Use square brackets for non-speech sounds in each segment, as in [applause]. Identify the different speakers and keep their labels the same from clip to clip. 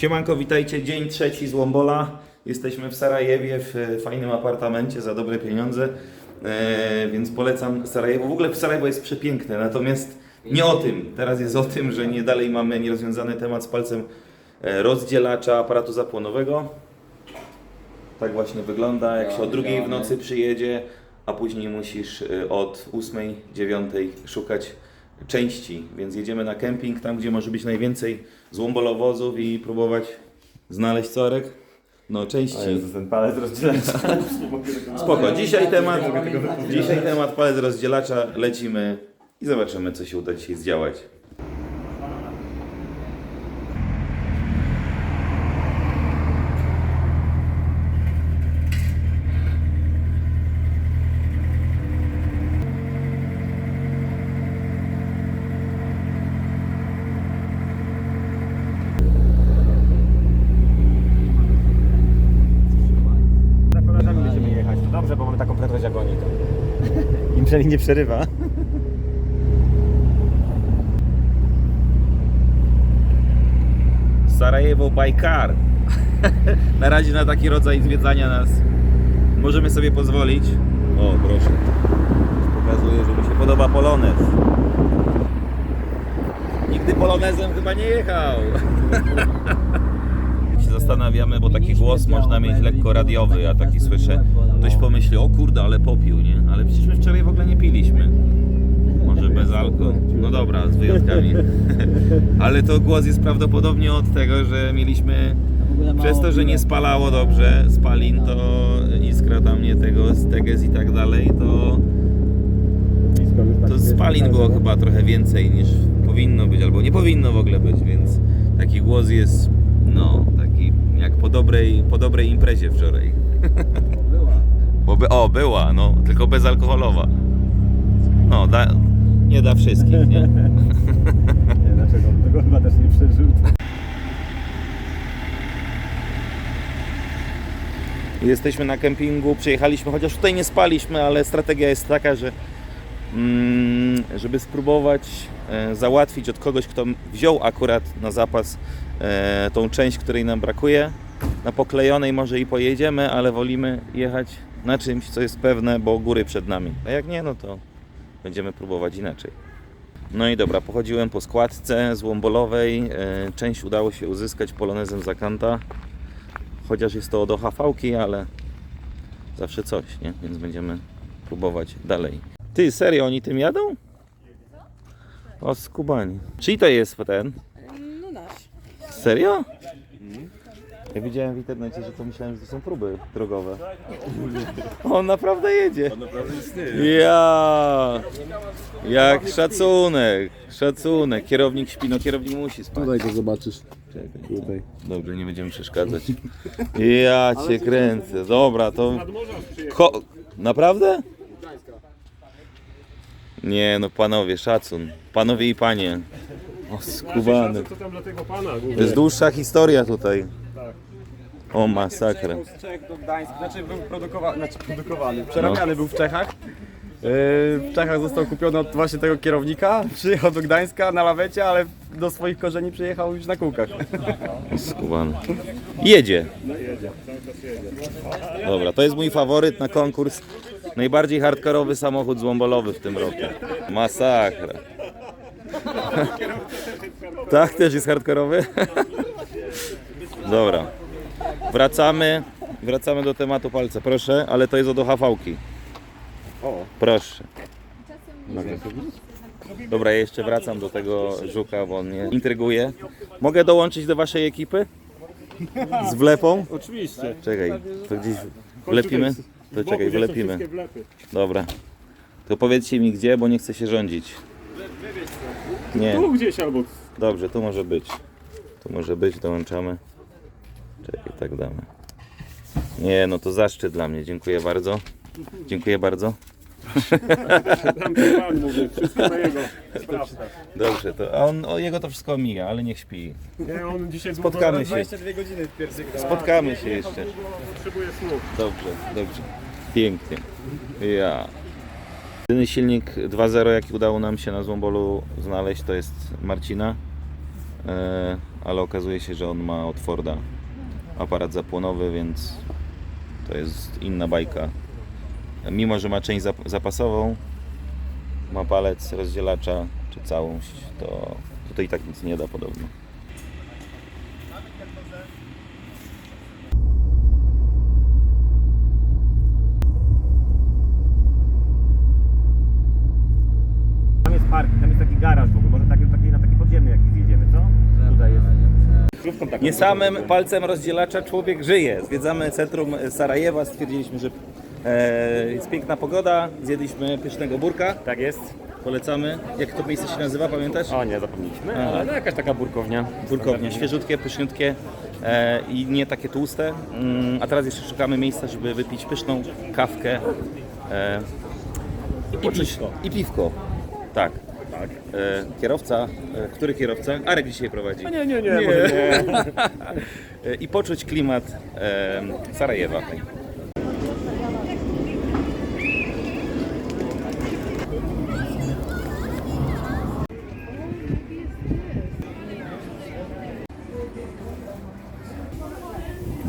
Speaker 1: Siemanko, witajcie. Dzień trzeci z Łombola. Jesteśmy w Sarajewie w e, fajnym apartamencie za dobre pieniądze, e, więc polecam Sarajewo. W ogóle Sarajewo jest przepiękne, natomiast nie o tym. Teraz jest o tym, że nie dalej mamy nierozwiązany temat z palcem e, rozdzielacza aparatu zapłonowego. Tak właśnie wygląda, jak się o drugiej w nocy przyjedzie, a później musisz y, od 8, 9 szukać części. Więc jedziemy na kemping, tam gdzie może być najwięcej złombolowozów i próbować znaleźć corek. No, części.
Speaker 2: Jezu, ten palec rozdzielacza. [laughs]
Speaker 1: Spoko, dzisiaj temat, dzisiaj temat palec rozdzielacza, lecimy i zobaczymy co się uda dzisiaj zdziałać.
Speaker 2: Za kolarzami będziemy jechać. To dobrze, bo mamy taką prędkość jak oni. Im przynajmniej nie przerywa.
Speaker 1: Sarajewo by car. na razie na taki rodzaj zwiedzania nas możemy sobie pozwolić. O, proszę. Pokazuje, że mu się podoba polonez. Nigdy polonezem chyba nie jechał. [laughs] zastanawiamy, bo taki głos można mieć lekko radiowy, a taki słyszę. Ktoś pomyśli, o kurde, ale popił, nie? Ale przecież my wczoraj w ogóle nie piliśmy. Może bez alkoholu. No dobra, z wyjątkami. [laughs] Ale to głos jest prawdopodobnie od tego, że mieliśmy przez to, że nie spalało dobrze spalin, to iskra tam nie tego, steges i tak dalej, to, to spalin było chyba trochę więcej niż powinno być, albo nie powinno w ogóle być, więc taki głos jest, no, jak po dobrej, po dobrej imprezie wczoraj. [laughs] Bo by, o, była, no, tylko bezalkoholowa. No, da, nie da wszystkich, nie? [laughs]
Speaker 2: Nie, dlaczego? Tego chyba też nie przeżył.
Speaker 1: Jesteśmy na kempingu, przyjechaliśmy, chociaż tutaj nie spaliśmy, ale strategia jest taka, że mm, żeby spróbować załatwić od kogoś, kto wziął akurat na zapas e, tą część, której nam brakuje. Na poklejonej może i pojedziemy, ale wolimy jechać na czymś, co jest pewne, bo góry przed nami. A jak nie, no to będziemy próbować inaczej. No i dobra, pochodziłem po składce złombolowej. E, część udało się uzyskać polonezem Zakanta. Chociaż jest to do HV-ki, ale zawsze coś, nie? Więc będziemy próbować dalej. Ty, serio, oni tym jadą? O, skubani. Czyli to jest ten?
Speaker 3: No nasz.
Speaker 1: Serio? Ja widziałem w internecie, że to myślałem, że to są próby drogowe. On naprawdę jedzie. On naprawdę istnieje. Ja! Jak szacunek, szacunek. Kierownik śpi, no kierownik musi spać.
Speaker 4: Tutaj go zobaczysz.
Speaker 1: Czekaj. Tutaj. Dobrze, nie będziemy przeszkadzać. Ja cię kręcę. Dobra, to. Ko... Naprawdę? Nie, no panowie, szacun. Panowie i panie. O, skubany.
Speaker 4: Co tam dla tego pana?
Speaker 1: To jest dłuższa historia tutaj. O, masakra.
Speaker 2: Z Czech do Gdańska, znaczy był produkowany, znaczy produkowany, przerabiany był w Czechach. Yy, W Czechach został kupiony od właśnie tego kierownika, [laughs] przyjechał do Gdańska na lawecie, ale do swoich korzeni przyjechał już na kółkach.
Speaker 1: Skubany. Jedzie. Dobra, to jest mój faworyt na konkurs. Najbardziej hardkorowy samochód złombolowy w tym roku. Masakra. [laughs] Tak, też jest hardkorowy? [laughs] Dobra. Wracamy. Wracamy do tematu palca, proszę, ale to jest od OHV-ki. Proszę. Dobra, ja jeszcze wracam do tego żuka, bo on mnie intryguje. Mogę dołączyć do waszej ekipy? Z wlepą?
Speaker 4: Oczywiście.
Speaker 1: Czekaj, to gdzieś wlepimy? To czekaj, wlepimy. Dobra. To powiedzcie mi gdzie, bo nie chcę się rządzić. Nie,
Speaker 4: Tu gdzieś albo
Speaker 1: dobrze, tu może być. Tu może być, dołączamy. Czekaj, tak damy. Nie, no to zaszczyt dla mnie, dziękuję bardzo. Dziękuję bardzo. [laughs]
Speaker 4: tam pan mówi, wszystko na jego.
Speaker 1: Dobrze, to a on, o jego to wszystko mija, ale niech śpi.
Speaker 4: Nie, on dzisiaj
Speaker 1: Spotkamy się.
Speaker 2: 22 godziny w pierwszych
Speaker 1: Spotkamy się jeszcze.
Speaker 4: Potrzebuje snu.
Speaker 1: Dobrze, dobrze. Pięknie. Ja. Jedyny silnik 2.0 jaki udało nam się na Złombolu znaleźć to jest Marcina. e, ale okazuje się, że on ma od Forda aparat zapłonowy, więc to jest inna bajka. Mimo, że ma część zap- zapasową, ma palec rozdzielacza czy całość, to tutaj tak nic nie da podobno.
Speaker 5: Tam jest parking, tam jest taki garaż w ogóle, może taki, taki, na taki podziemny jakiś zjedziemy, co? Tutaj jest.
Speaker 1: Nie samym palcem rozdzielacza człowiek żyje. Zwiedzamy centrum Sarajewa, stwierdziliśmy, że e, jest piękna pogoda, zjedliśmy pysznego burka.
Speaker 5: Tak jest.
Speaker 1: Polecamy. Jak to miejsce się nazywa, pamiętasz?
Speaker 5: O nie, zapomnieliśmy,
Speaker 1: A.
Speaker 5: ale no jakaś taka burkownia.
Speaker 1: Burkownia, świeżutkie, pyszniutkie e, i nie takie tłuste. Mm, a teraz jeszcze szukamy miejsca, żeby wypić pyszną kawkę e, i, poczuć, i piwko. Tak.
Speaker 5: Tak.
Speaker 1: E, kierowca, e, który kierowca? Arek dzisiaj prowadzi.
Speaker 5: Nie, nie, nie, nie. Może nie. [laughs]
Speaker 1: E, I poczuć klimat e, Sarajewa.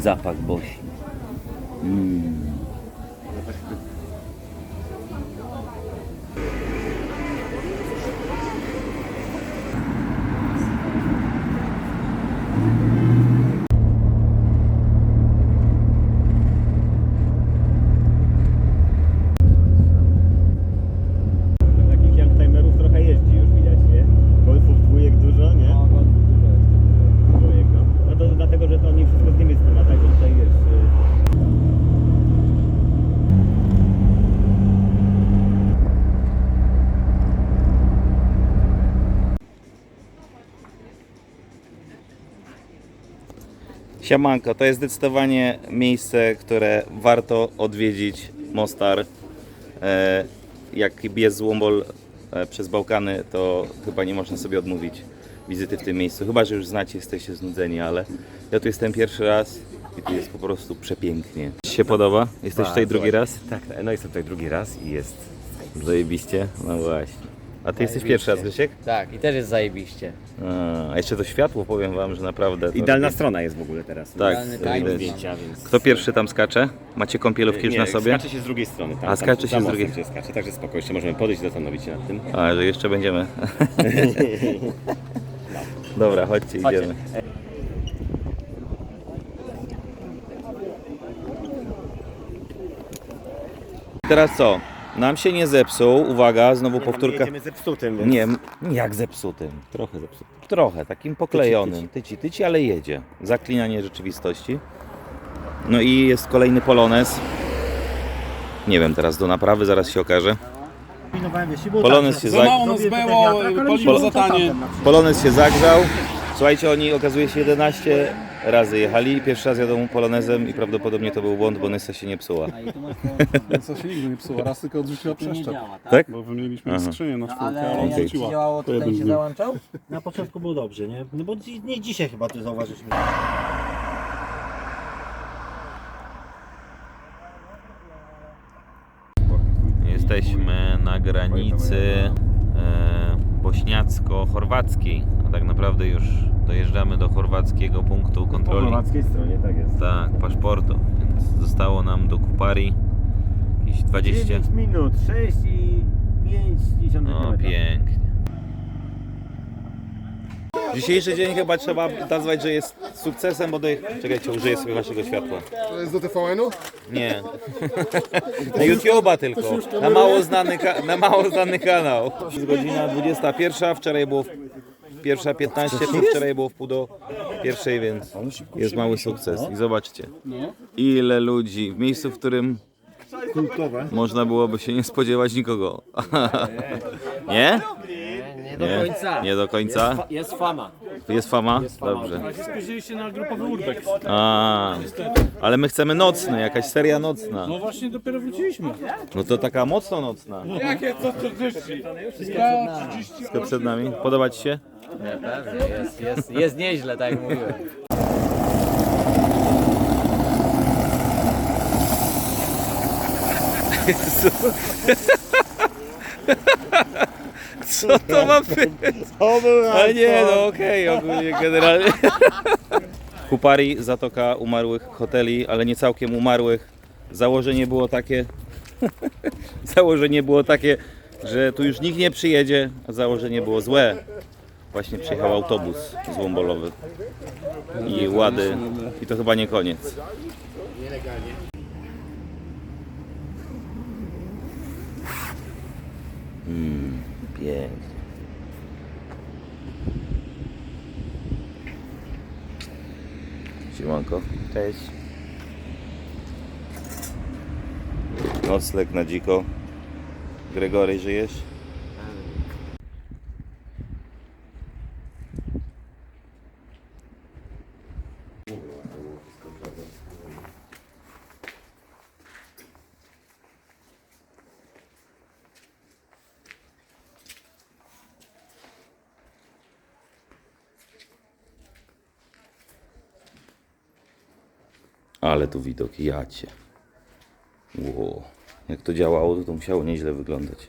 Speaker 6: Zapach Bośni.
Speaker 5: Takich youngtimerów trochę jeździ już widać, nie? Golfów dwójek dużo, nie? Dwójek, no. No to dlatego, że to oni wszystko z Niemiec sprowadzają, bo tutaj wiesz... y,
Speaker 1: Siamanko, to jest zdecydowanie miejsce, które warto odwiedzić. Mostar. E, jak bije złombol e, przez Bałkany, to chyba nie można sobie odmówić wizyty w tym miejscu. Chyba, że już znacie, jesteście znudzeni, ale ja tu jestem pierwszy raz i tu jest po prostu przepięknie. Ci się podoba? Jesteś tutaj drugi raz?
Speaker 5: Tak, no jestem tutaj drugi raz i jest...
Speaker 1: Zajebiście? No właśnie. A ty jesteś pierwszy raz, Grzesiek?
Speaker 6: Tak, i też jest zajebiście.
Speaker 1: A, a jeszcze to światło, powiem wam, że naprawdę... To
Speaker 5: Idealna strona jest w ogóle teraz.
Speaker 1: Tak,
Speaker 6: Idealny
Speaker 1: to
Speaker 6: timing.
Speaker 1: widać.
Speaker 5: Zdjęcia, więc...
Speaker 1: Kto pierwszy tam skacze? Macie kąpielówki już na sobie?
Speaker 5: skacze się z drugiej strony. Tam,
Speaker 1: A,
Speaker 5: tam,
Speaker 1: skacze się z drugiej-
Speaker 5: się skacze, także spoko, jeszcze możemy podejść i zastanowić się nad tym.
Speaker 1: A, że jeszcze będziemy. [laughs] Dobra, chodźcie, idziemy. Teraz co? Nam się nie zepsuł. Uwaga, znowu powtórka.
Speaker 5: Jedziemy zepsutym, więc...
Speaker 1: Nie, jak zepsutym.
Speaker 5: Trochę zepsutym.
Speaker 1: Trochę, takim poklejonym. Tyci, tyci, ale jedzie. Zaklinanie rzeczywistości. No i jest kolejny Polones. Nie wiem, teraz do naprawy, zaraz się okaże. Polones się
Speaker 4: Za tanie.
Speaker 1: Polones się zagrzał. Słuchajcie, oni okazuje się 11 razy jechali. Pierwszy raz jadą polonezem i prawdopodobnie to był błąd, bo Nyssa się nie psuła.
Speaker 4: Co [laughs] się nigdy nie psuło, raz tylko odrzuciła przeszczep.
Speaker 1: Tak?
Speaker 4: Bo wymieniliśmy
Speaker 1: Aha.
Speaker 4: skrzynię na czwórkę,
Speaker 6: Ale
Speaker 4: ale
Speaker 6: jak ci
Speaker 4: odrzuciła.
Speaker 6: działało,
Speaker 4: To
Speaker 6: ten się załączał?
Speaker 7: Na początku było dobrze, nie? No bo dzi- nie dzisiaj chyba to zauważyliśmy.
Speaker 1: Jesteśmy na granicy e, bośniacko-chorwackiej. A tak naprawdę już dojeżdżamy do chorwackiego punktu
Speaker 5: Po
Speaker 1: kontroli.
Speaker 5: chorwackiej stronie, tak jest.
Speaker 1: Tak, paszportu. Więc zostało nam do Kupari jakieś 20.
Speaker 5: 9 minut, 6 i 5 dziesiątych
Speaker 1: No
Speaker 5: kilometra.
Speaker 1: pięknie. Dzisiejszy dzień chyba trzeba nazwać, że jest sukcesem, bo do... Czekajcie, użyję sobie waszego światła.
Speaker 8: To jest do TVN-u?
Speaker 1: Nie. [laughs] Na YouTube'a tylko. Na mało, znany ka- na mało znany kanał. Jest godzina 21, wczoraj było pierwsza 15, to wczoraj było w pół do pierwszej, więc jest mały sukces. I zobaczcie, ile ludzi w miejscu, w którym można byłoby się nie spodziewać nikogo. [laughs] Nie?
Speaker 6: Nie do końca.
Speaker 1: nie do końca.
Speaker 6: Jest fama.
Speaker 1: Jest fama? Dobrze.
Speaker 4: Spóźniliście na grupowy urbex.
Speaker 1: A, ale my chcemy nocny, jakaś seria nocna.
Speaker 4: No właśnie dopiero wróciliśmy.
Speaker 1: No to taka mocno nocna.
Speaker 4: Jakie to 40?
Speaker 1: Wszystko przed nami. Podoba Ci się?
Speaker 6: Nie, pewnie, jest, jest, jest nieźle, tak jak mówiłem. [laughs]
Speaker 1: Co to ma być? Ale nie, no okej, ogólnie generalnie. [laughs] Kupari, zatoka umarłych hoteli, ale nie całkiem umarłych. Założenie było takie, [laughs] założenie było takie, że tu już nikt nie przyjedzie, a założenie było złe. Właśnie przyjechał autobus złombolowy i łady i to chyba nie koniec. Mm, pięknie. Siemanko. Cześć. Nocleg na dziko. Gregory, żyjesz? Ale tu widok, jacie. Wow. Jak to działało, to, to musiało nieźle wyglądać.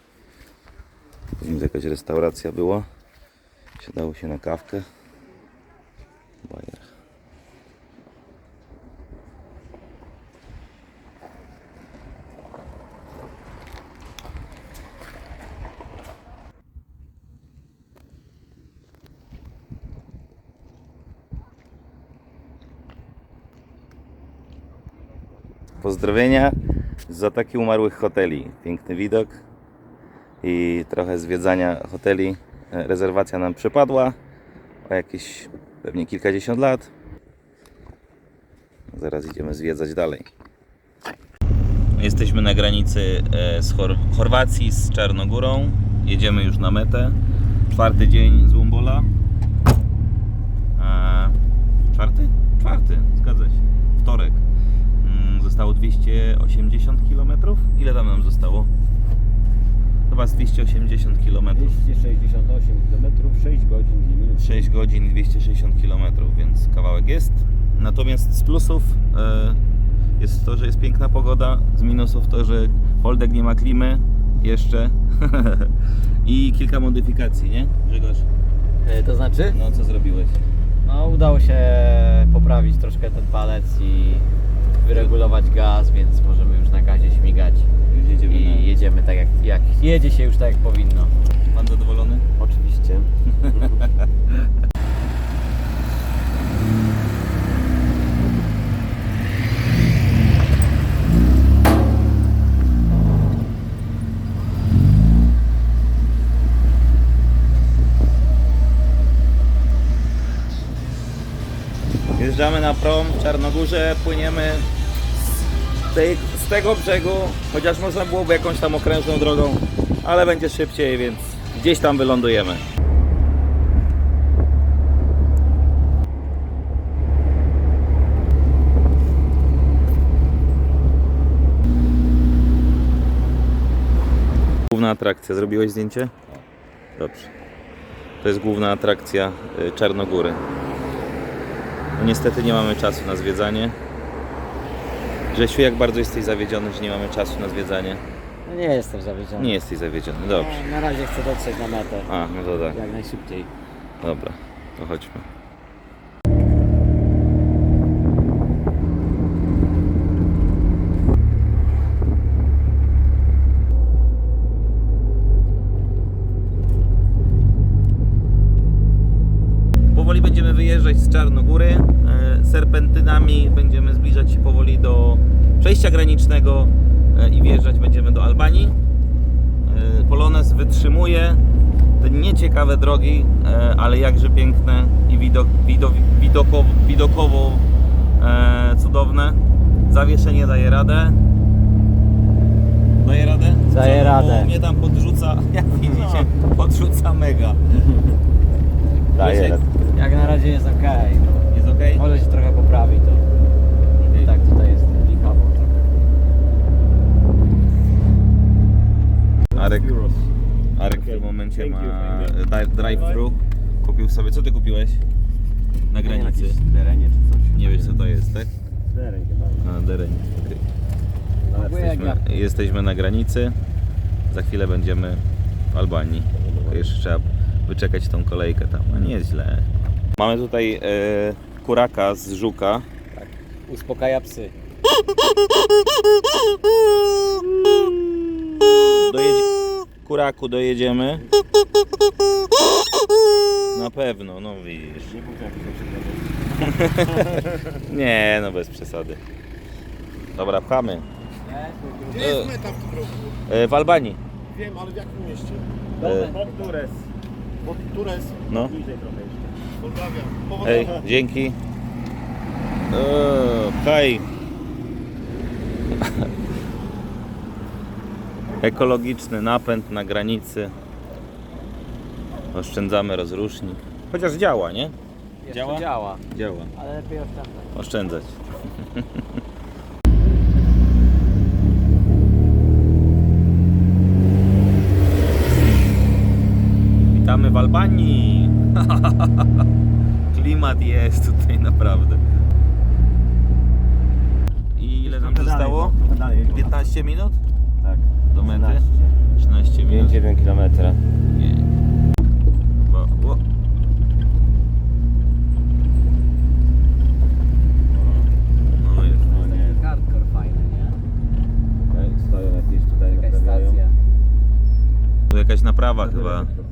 Speaker 1: Pewnie jakaś restauracja była. Siadało się na kawkę. Pozdrowienia z Zatoki Umarłych Hoteli. Piękny widok i trochę zwiedzania hoteli. E, Rezerwacja nam przypadła o jakieś pewnie kilkadziesiąt lat. Zaraz idziemy zwiedzać dalej. Jesteśmy na granicy e, z Chor- Chorwacji z Czarnogórą. Jedziemy już na metę. Czwarty dzień z Łombola. E, Czwarty? Czwarty, zgadza się. Wtorek. Zostało 280 km. Ile tam nam zostało? Chyba z 280 km.
Speaker 5: 268 km, 6 godzin 2 minut.
Speaker 1: 6 godzin i 260 km, więc kawałek jest. Natomiast z plusów e, jest to, że jest piękna pogoda. Z minusów to, że Holdek nie ma klimy jeszcze. [laughs] I kilka modyfikacji, nie? Grzegorz,
Speaker 6: E, To znaczy?
Speaker 1: no co zrobiłeś?
Speaker 6: No udało się poprawić troszkę ten palec i wyregulować gaz, więc możemy już na gazie śmigać
Speaker 1: Już jedziemy na...
Speaker 6: i jedziemy tak jak, jak jedzie się już tak jak powinno.
Speaker 1: Pan zadowolony?
Speaker 6: Oczywiście. [laughs]
Speaker 1: Wjeżdżamy na prom w Czarnogórze, płyniemy z, tej, z tego brzegu, chociaż można byłoby jakąś tam okrężną drogą, ale będzie szybciej, więc gdzieś tam wylądujemy. Główna atrakcja. Zrobiłeś zdjęcie? Dobrze. To jest główna atrakcja y, Czarnogóry. Niestety nie mamy czasu na zwiedzanie. Grzesiu, jak bardzo jesteś zawiedziony, że nie mamy czasu na zwiedzanie?
Speaker 6: No nie jestem zawiedziony.
Speaker 1: Nie jesteś zawiedziony, dobrze.
Speaker 6: Na razie chcę dotrzeć na metę.
Speaker 1: A, no to tak,
Speaker 6: Jak najszybciej.
Speaker 1: dobra, to chodźmy. Powoli będziemy wyjeżdżać z Czarnogóry. e, Serpentynami będziemy zbliżać się powoli do przejścia granicznego e, i wjeżdżać będziemy do Albanii. E, Polonez wytrzymuje te nieciekawe drogi, e, ale jakże piękne i widok, widok, widokowo, widokowo e, cudowne. Zawieszenie daje radę. Daje radę?
Speaker 6: Daje
Speaker 1: Co?
Speaker 6: radę.
Speaker 1: Bo mnie tam podrzuca, [laughs] jak widzicie, podrzuca mega. [laughs]
Speaker 6: Daję
Speaker 1: Grzesiek,
Speaker 6: Jak na razie jest ok.
Speaker 1: Jest ok?
Speaker 6: Może się trochę poprawi to. Tak tutaj jest likawo.
Speaker 1: Arek, Arek w tym momencie ma drive-thru. Kupił sobie, co ty kupiłeś? Na granicy.
Speaker 5: Derenie czy coś.
Speaker 1: Nie wiesz co to jest, tak?
Speaker 5: Dereń chyba.
Speaker 1: A, okej.
Speaker 6: Jak ja
Speaker 1: Jesteśmy, jesteśmy na granicy. Za chwilę będziemy w Albanii. Jeszcze trzeba wyczekać tą kolejkę tam, a nie źle. Mamy tutaj e, kuraka z żuka.
Speaker 6: Uspokaja psy.
Speaker 1: Dojedzie... Kuraku dojedziemy. Na pewno, no widzisz. [laughs] Nie, no bez przesady. Dobra, pchamy.
Speaker 4: Gdzie jest meta w tym roku?
Speaker 1: E, w Albanii.
Speaker 4: Wiem, ale w jakim mieście?
Speaker 1: E,
Speaker 5: Pod Tures.
Speaker 4: Bo jest
Speaker 1: no.
Speaker 5: Bliżej trochę jeszcze.
Speaker 4: Pozdrawiam.
Speaker 1: Ej, dzięki. Eee, Hej. Ekologiczny napęd na granicy. Oszczędzamy rozrusznik. Chociaż działa, nie?
Speaker 6: Jeszcze
Speaker 1: Działa?
Speaker 6: działa,
Speaker 1: Działa.
Speaker 6: ale lepiej oszczędzać.
Speaker 1: Oszczędzać. [laughs] Witamy w Albanii. [laughs] Klimat jest tutaj naprawdę. I ile nam zostało?
Speaker 5: Trochę dalej.
Speaker 1: 15 minut? Do mety? 13 minut.
Speaker 5: 5-1 km.
Speaker 1: Nie. Bo, o. No jest.
Speaker 6: Taki hardcore fajny, nie?
Speaker 5: Stoją jakieś tutaj
Speaker 6: Jakaś stacja.
Speaker 1: Tu jakaś naprawa chyba.
Speaker 5: Czytamy.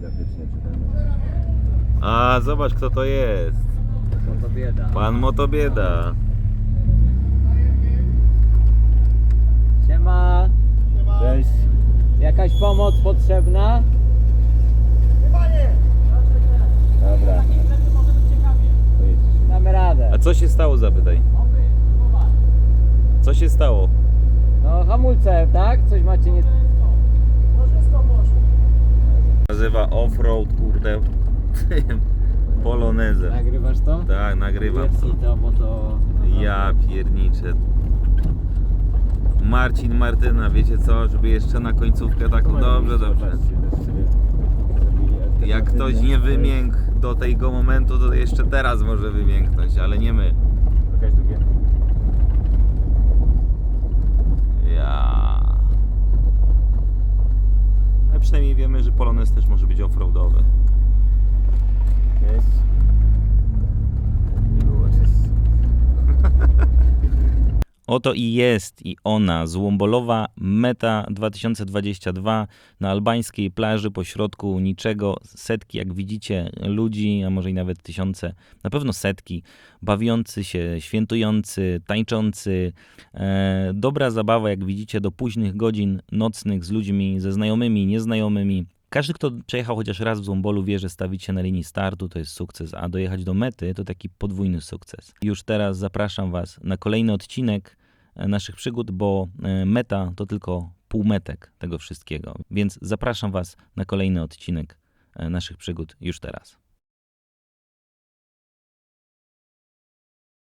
Speaker 1: A, zobacz kto to jest.
Speaker 6: No to bieda.
Speaker 1: Pan Motobieda.
Speaker 6: Siema.
Speaker 5: Cześć.
Speaker 6: Jakaś pomoc potrzebna?
Speaker 5: Dobra.
Speaker 6: Damy radę.
Speaker 1: A co się stało, zapytaj. Co się stało?
Speaker 6: No hamulce, tak? Coś macie nie...
Speaker 1: Nazywa offroad, kurde, [laughs] tym, polonezem.
Speaker 6: Nagrywasz to?
Speaker 1: Tak, nagrywam to,
Speaker 6: bo to...
Speaker 1: Ja pierniczę. Marcin Martyna, wiecie co, żeby jeszcze na końcówkę taką, dobrze, dobrze. Jak ktoś nie wymiękł do tego momentu, to jeszcze teraz może wymięknąć, ale nie my. Ja. Ale przynajmniej wiemy, że Polonez też może być offroadowy.
Speaker 5: Jest. Nie było cześć.
Speaker 1: Oto i jest i ona, złombolowa Meta 2022 na albańskiej plaży pośrodku niczego. Setki, jak widzicie, ludzi, a może i nawet tysiące, na pewno setki, bawiący się, świętujący, tańczący. E, dobra zabawa, jak widzicie, do późnych godzin nocnych z ludźmi, ze znajomymi, nieznajomymi. Każdy, kto przejechał chociaż raz w Złombolu, wie, że stawić się na linii startu to jest sukces, a dojechać do mety to taki podwójny sukces. Już teraz zapraszam Was na kolejny odcinek naszych przygód, bo e, meta to tylko półmetek tego wszystkiego. Więc zapraszam Was na kolejny odcinek e, naszych przygód już teraz.